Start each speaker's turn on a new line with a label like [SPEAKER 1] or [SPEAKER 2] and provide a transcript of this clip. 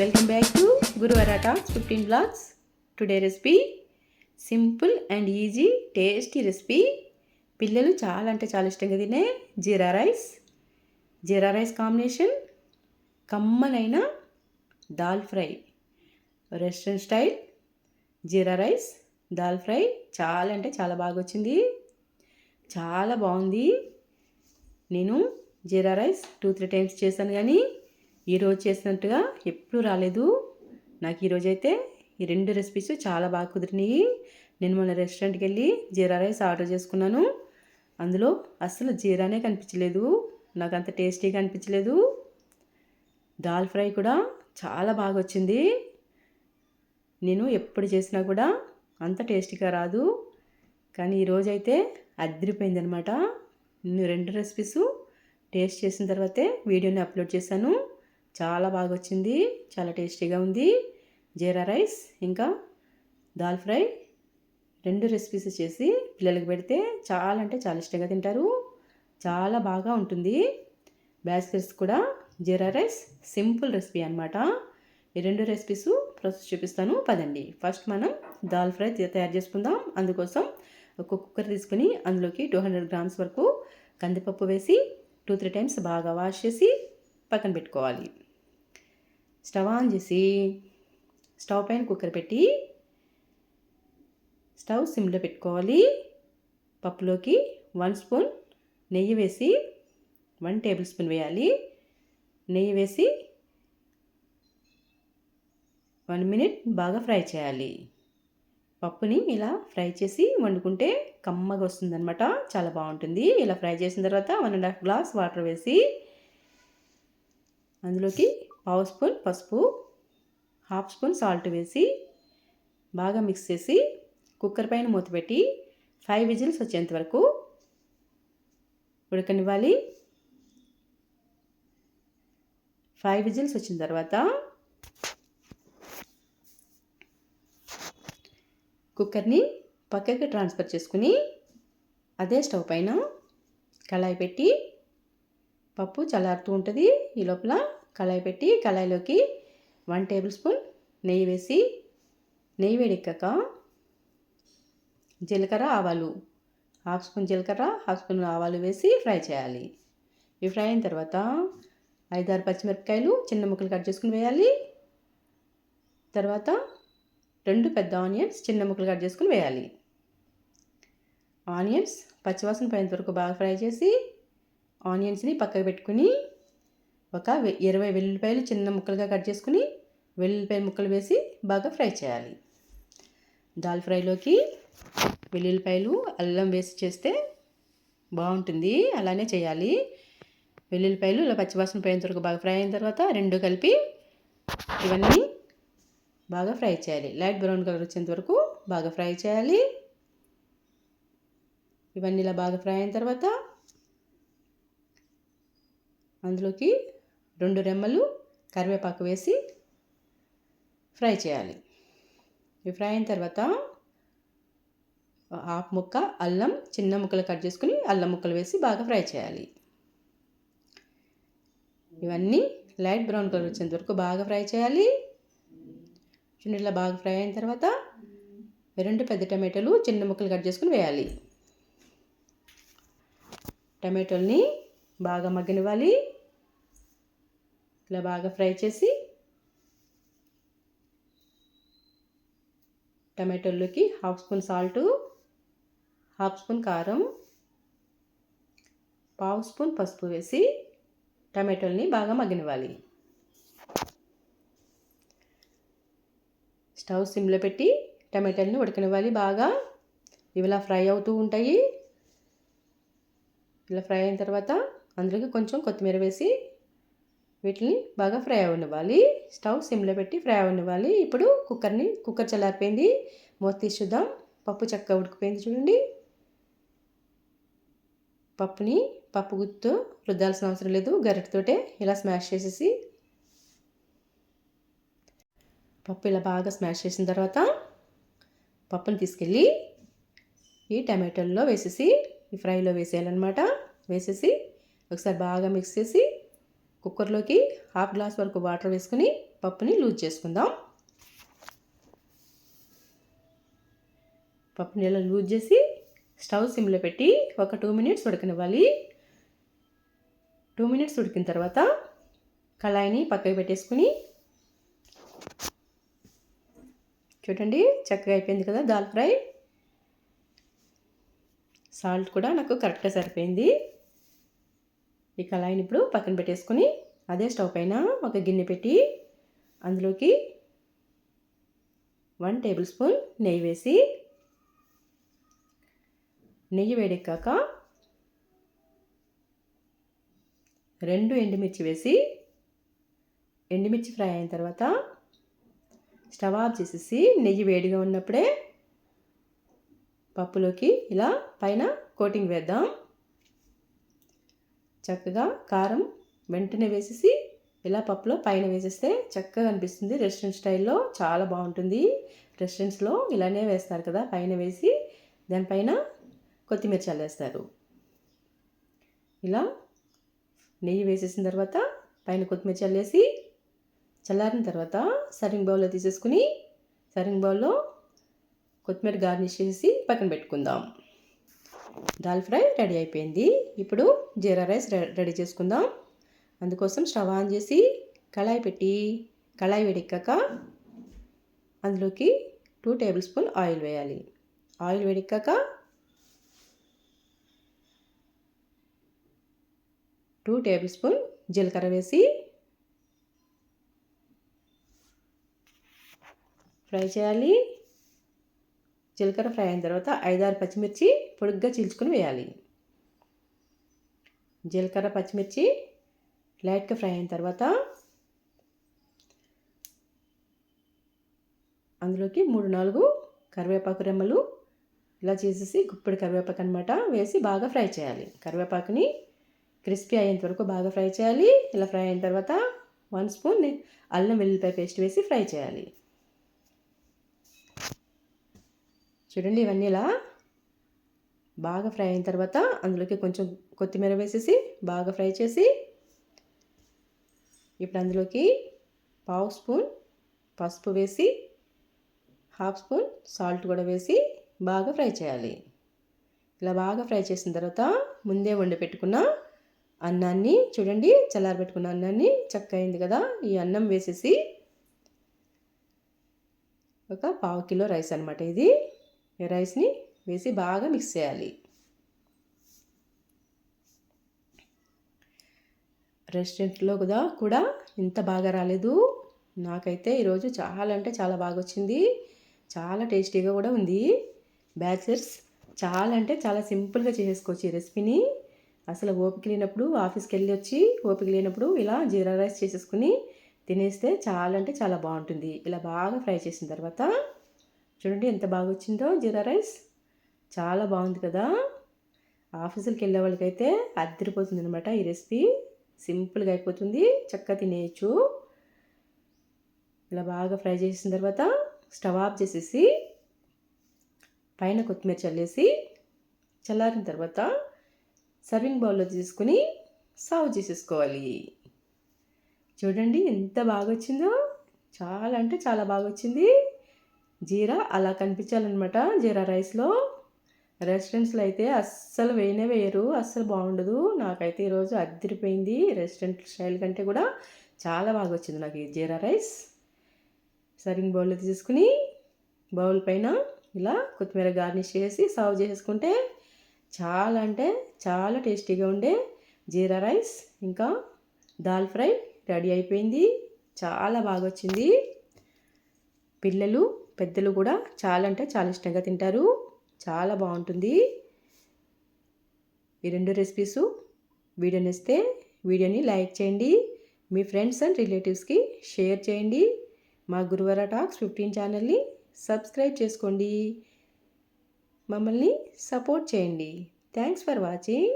[SPEAKER 1] Welcome back to Guruvara talks fifteen blogs today recipe simple and easy tasty recipe పిల్లలు చాలా అంటే చాలా ఇష్టంగా తినే jeera rice. Jeera rice combination కమ్మనైన dal fry. Restaurant style jeera rice dal fry చాలా అంటే చాలా బాగా వచ్చింది. చాలా బాగుంది. నేను jeera rice two three times చేశాను కానీ ఈరోజు చేసినట్టుగా ఎప్పుడు రాలేదు. నాకు ఈరోజు అయితే ఈ రెండు రెసిపీస్ చాలా బాగా కుదిరినాయి. నేను మొన్న రెస్టారెంట్కి వెళ్ళి జీరా రైస్ ఆర్డర్ చేసుకున్నాను. అందులో అస్సలు జీరానే కనిపించలేదు. నాకు అంత టేస్టీగా అనిపించలేదు. దాల్ ఫ్రై కూడా చాలా బాగా వచ్చింది. నేను ఎప్పుడు చేసినా కూడా అంత టేస్టీగా రాదు. కానీ ఈరోజైతే అదిరిపోయిందనమాట నేను రెండు రెసిపీస్ టేస్ట్ చేసిన తర్వాతే వీడియోని అప్లోడ్ చేశాను. చాలా బాగా వచ్చింది చాలా టేస్టీగా ఉంది. జీరా రైస్ ఇంకా దాల్ ఫ్రై రెండు రెసిపీస్ చేసి పిల్లలకు పెడితే చాలా అంటే చాలా ఇష్టంగా తింటారు. చాలా బాగా ఉంటుంది. బ్యాచిలర్స్ కూడా జీరా రైస్ సింపుల్ రెసిపీ అనమాట ఈ రెండు రెసిపీస్ ప్రాసెస్ చూపిస్తాను. పదండి. ఫస్ట్ మనం దాల్ ఫ్రై తయారు చేసుకుందాం. అందుకోసం ఒక కుక్కర్ తీసుకుని అందులోకి టూ హండ్రెడ్ గ్రామ్స్ వరకు కందిపప్పు వేసి టూ త్రీ టైమ్స్ బాగా వాష్ చేసి పక్కన పెట్టుకోవాలి. స్టవ్ ఆన్ చేసి స్టవ్ పైన కుక్కర్ పెట్టి స్టవ్ సిమ్లో పెట్టుకోవాలి. పప్పులోకి వన్ స్పూన్ నెయ్యి వేసి వన్ టేబుల్ స్పూన్ వేయాలి. నెయ్యి వేసి వన్ మినిట్ బాగా ఫ్రై చేయాలి. పప్పుని ఇలా ఫ్రై చేసి వండుకుంటే కమ్మగా వస్తుందన్నమాట. చాలా బాగుంటుంది. ఇలా ఫ్రై చేసిన తర్వాత one and half glass water వేసి అందులోకి పావు స్పూన్ పసుపు హాఫ్ స్పూన్ సాల్ట్ వేసి బాగా మిక్స్ చేసి కుక్కర్ పైన మూత పెట్టి ఫైవ్ విజిల్స్ వచ్చేంత వరకు ఉడకనివ్వాలి. ఫైవ్ విజిల్స్ వచ్చిన తర్వాత కుక్కర్ని పక్కకి ట్రాన్స్ఫర్ చేసుకుని అదే స్టవ్ పైన కళాయి పెట్టి పప్పు చల్లారుతూ ఉంటుంది. ఈ లోపల కళాయి పెట్టి కళాయిలోకి వన్ టేబుల్ స్పూన్ నెయ్యి వేసి నెయ్యి వేడెక్కాక జీలకర్ర ఆవాలు. హాఫ్ స్పూన్ జీలకర్ర హాఫ్ స్పూన్ ఆవాలు వేసి ఫ్రై చేయాలి. ఇవి ఫ్రై అయిన తర్వాత ఐదారు పచ్చిమిరపకాయలు చిన్న ముక్కలు కట్ చేసుకుని వేయాలి. తర్వాత రెండు పెద్ద ఆనియన్స్ చిన్న ముక్కలు కట్ చేసుకుని వేయాలి. ఆనియన్స్ పచ్చివాసన పోయేంత వరకు బాగా ఫ్రై చేసి ఆనియన్స్ని పక్కకు పెట్టుకుని ఒక ఇరవై వెల్లుల్లిపాయలు చిన్న ముక్కలుగా కట్ చేసుకుని వెల్లుల్లిపాయ ముక్కలు వేసి బాగా ఫ్రై చేయాలి. దాల్ ఫ్రైలోకి వెల్లుల్లిపాయలు అల్లం వేసి చేస్తే బాగుంటుంది. అలానే చేయాలి. వెల్లుల్లిపాయలు ఇలా పచ్చివాసన పోయేంత వరకు బాగా ఫ్రై అయిన తర్వాత రెండు కలిపి ఇవన్నీ బాగా ఫ్రై చేయాలి. లైట్ బ్రౌన్ కలర్ వచ్చేంత వరకు బాగా ఫ్రై చేయాలి. ఇవన్నీ ఇలా బాగా ఫ్రై అయిన తర్వాత అందులోకి రెండు రెమ్మలు కరివేపాకు వేసి ఫ్రై చేయాలి. ఇవి ఫ్రై అయిన తర్వాత హాఫ్ ముక్క అల్లం చిన్న ముక్కలు కట్ చేసుకుని అల్లం ముక్కలు వేసి బాగా ఫ్రై చేయాలి. ఇవన్నీ లైట్ బ్రౌన్ కలర్ వచ్చేంత వరకు బాగా ఫ్రై చేయాలి. ఇట్లా బాగా ఫ్రై అయిన తర్వాత రెండు పెద్ద టమాటోలు చిన్న ముక్కలు కట్ చేసుకుని వేయాలి. టమాటోల్ని బాగా మగ్గనివ్వాలి. ఇలా బాగా ఫ్రై చేసి టమాటోల్లోకి half spoon salt half spoon కారం పావు స్పూన్ పసుపు వేసి టమాటోల్ని బాగా మగ్గనివ్వాలి. స్టవ్ సిమ్లో పెట్టి టమాటాలని ఉడకనివ్వాలి బాగా. ఇవి ఇలా ఫ్రై అవుతూ ఉంటాయి. ఇలా ఫ్రై అయిన తర్వాత అందులోకి కొంచెం కొత్తిమీర వేసి వీటిని బాగా ఫ్రై అవ్వనివ్వాలి స్టవ్ సిమ్లో పెట్టి ఫ్రై అవ్వనివ్వాలి ఇప్పుడు కుక్కర్ని కుక్కర్ చల్లారిపోయింది. మూత తీసి చూద్దాం పప్పు చక్కగా ఉడికిపోయింది చూడండి. పప్పుని పప్పు గుత్తు రుద్దాల్సిన అవసరం లేదు. గరిటతోటే ఇలా స్మాష్ చేసేసి పప్పు ఇలా బాగా స్మాష్ చేసిన తర్వాత పప్పుని తీసుకెళ్ళి ఈ టమాటోల్లో వేసేసి ఈ ఫ్రైలో వేసేయాలన్నమాట. వేసేసి ఒకసారి బాగా మిక్స్ చేసి కుక్కర్లోకి హాఫ్ గ్లాస్ వరకు వాటర్ వేసుకుని పప్పుని లూజ్ చేసుకుందాం. పప్పుని ఇలా లూజ్ చేసి స్టవ్ సిమ్లో పెట్టి ఒక టూ మినిట్స్ ఉడకనివ్వాలి. టూ మినిట్స్ ఉడికిన తర్వాత కళాయిని పక్కకి పెట్టేసుకుని చూడండి చక్కగా అయిపోయింది కదా దాల్ ఫ్రై. సాల్ట్ కూడా నాకు కరెక్ట్గా సరిపోయింది. ఈ కళాయిని ఇప్పుడు పక్కన పెట్టేసుకొని అదే స్టవ్ పైన ఒక గిన్నె పెట్టి అందులోకి వన్ టేబుల్ స్పూన్ నెయ్యి వేసి నెయ్యి వేడెక్కాక రెండు ఎండుమిర్చి వేసి ఎండుమిర్చి ఫ్రై అయిన తర్వాత స్టవ్ ఆఫ్ చేసేసి నెయ్యి వేడిగా ఉన్నప్పుడే పప్పులోకి ఇలా పైన కోటింగ్ వేద్దాం. చక్కగా కారం వెంటనే వేసేసి ఇలా పప్పులో పైన వేసేస్తే చక్కగా అనిపిస్తుంది. రెస్టారెంట్ స్టైల్లో చాలా బాగుంటుంది. రెస్టారెంట్స్లో ఇలానే వేస్తారు కదా పైన వేసి దానిపైన కొత్తిమీర చల్లేస్తారు ఇలా నెయ్యి వేసేసిన తర్వాత పైన కొత్తిమీర చల్లేసి చల్లారిన తర్వాత సరింగ్ బౌల్లో తీసేసుకుని సర్వింగ్ బౌల్లో కొత్తిమీర గార్నిష్ చేసి పక్కన పెట్టుకుందాం. దాల్ ఫ్రై రెడీ అయిపోయింది. ఇప్పుడు జీరా రైస్ రెడీ చేసుకుందాం. అందుకోసం స్టవ్ ఆన్ చేసి కళాయి పెట్టి కళాయి వేడెక్కాక అందులోకి టూ టేబుల్ స్పూన్ ఆయిల్ వేయాలి. ఆయిల్ వేడెక్కాక టూ టేబుల్ స్పూన్ జీలకర్ర వేసి ఫ్రై చేయాలి. జీలకర్ర ఫ్రై అయిన తర్వాత ఐదారు పచ్చిమిర్చి పొడుగ్గా చీల్చుకొని వేయాలి. జీలకర్ర పచ్చిమిర్చి లైట్గా ఫ్రై అయిన తర్వాత అందులోకి మూడు నాలుగు కరివేపాకు రెమ్మలు ఇలా చేసేసి గుప్పిడి కరివేపాకు అనమాట వేసి బాగా ఫ్రై చేయాలి. కరివేపాకుని క్రిస్పీ అయ్యేంత వరకు బాగా ఫ్రై చేయాలి. ఇలా ఫ్రై అయిన తర్వాత వన్ స్పూన్ అల్లం వెల్లుల్లిపాయ పేస్ట్ వేసి ఫ్రై చేయాలి. చూడండి ఇవన్నీ ఇలా బాగా ఫ్రై అయిన తర్వాత అందులోకి కొంచెం కొత్తిమీర వేసేసి బాగా ఫ్రై చేసి ఇప్పుడు అందులోకి పావు స్పూన్ పసుపు వేసి హాఫ్ స్పూన్ సాల్ట్ కూడా వేసి బాగా ఫ్రై చేయాలి. ఇలా బాగా ఫ్రై చేసిన తర్వాత ముందే వండి పెట్టుకున్న అన్నాన్ని చూడండి చల్లారబెట్టుకున్న అన్నాన్ని చక్క అయింది కదా. ఈ అన్నం వేసేసి ఒక పావు కిలో రైస్ అనమాట ఇది. రైస్ని వేసి బాగా మిక్స్ చేయాలి. రెస్టారెంట్లో కూడా కూడా ఇంత బాగా రాలేదు. నాకైతే ఈరోజు చాలా అంటే చాలా బాగా వచ్చింది. చాలా టేస్టీగా కూడా ఉంది. బ్యాచిలర్స్ చాలా అంటే చాలా సింపుల్గా చేసుకోవచ్చు ఈ రెసిపీని. అసలు ఓపిక లేనప్పుడు ఆఫీస్కి వెళ్ళి వచ్చి ఓపిక లేనప్పుడు ఇలా జీరా రైస్ చేసేసుకుని తినేస్తే చాలా అంటే చాలా బాగుంటుంది. ఇలా బాగా ఫ్రై చేసిన తర్వాత చూడండి ఎంత బాగా వచ్చిందో జీరా రైస్. చాలా బాగుంది కదా. ఆఫీసులకు వెళ్ళే వాళ్ళకైతే అద్దరిపోతుంది అనమాట ఈ రెసిపీ. సింపుల్గా అయిపోతుంది. చక్కగా తినేయచ్చు. ఇలా బాగా ఫ్రై చేసిన తర్వాత స్టవ్ ఆఫ్ చేసేసి పైన కొత్తిమీర చల్లేసి చల్లారిన తర్వాత సర్వింగ్ బౌల్లో తీసుకుని సర్వ్ చేసేసుకోవాలి. చూడండి ఎంత బాగా వచ్చిందో చాలా అంటే చాలా బాగా వచ్చింది జీరా అలా కనిపించాలన్నమాట. జీరా రైస్లో రెస్టారెంట్స్లో అయితే అస్సలు వేయనే వేయరు అస్సలు బాగుండదు. నాకైతే ఈరోజు అద్దరిపోయింది రెస్టారెంట్ స్టైల్ కంటే కూడా. చాలా బాగా వచ్చింది నాకు ఈ జీరా రైస్. సర్వింగ్ బౌల్లో తీసుకుని బౌల్ పైన ఇలా కొత్తిమీర గార్నిష్ చేసి సర్వ్ చేసుకుంటే చాలా అంటే చాలా టేస్టీగా ఉండే జీరా రైస్. ఇంకా దాల్ ఫ్రై రెడీ అయిపోయింది. చాలా బాగా వచ్చింది. పిల్లలు పెద్దలు కూడా చాలా అంటే చాలా ఇష్టంగా తింటారు. చాలా బాగుంటుంది. ఈ రెండు రెసిపీసు వీడియో నేస్తే వీడియోని లైక్ చేయండి. మీ ఫ్రెండ్స్ అండ్ రిలేటివ్స్కి షేర్ చేయండి. మా గురువార టాక్స్ ఫిఫ్టీన్ ఛానల్ని సబ్స్క్రైబ్ చేసుకోండి. మమ్మల్ని సపోర్ట్ చేయండి. Thanks for watching.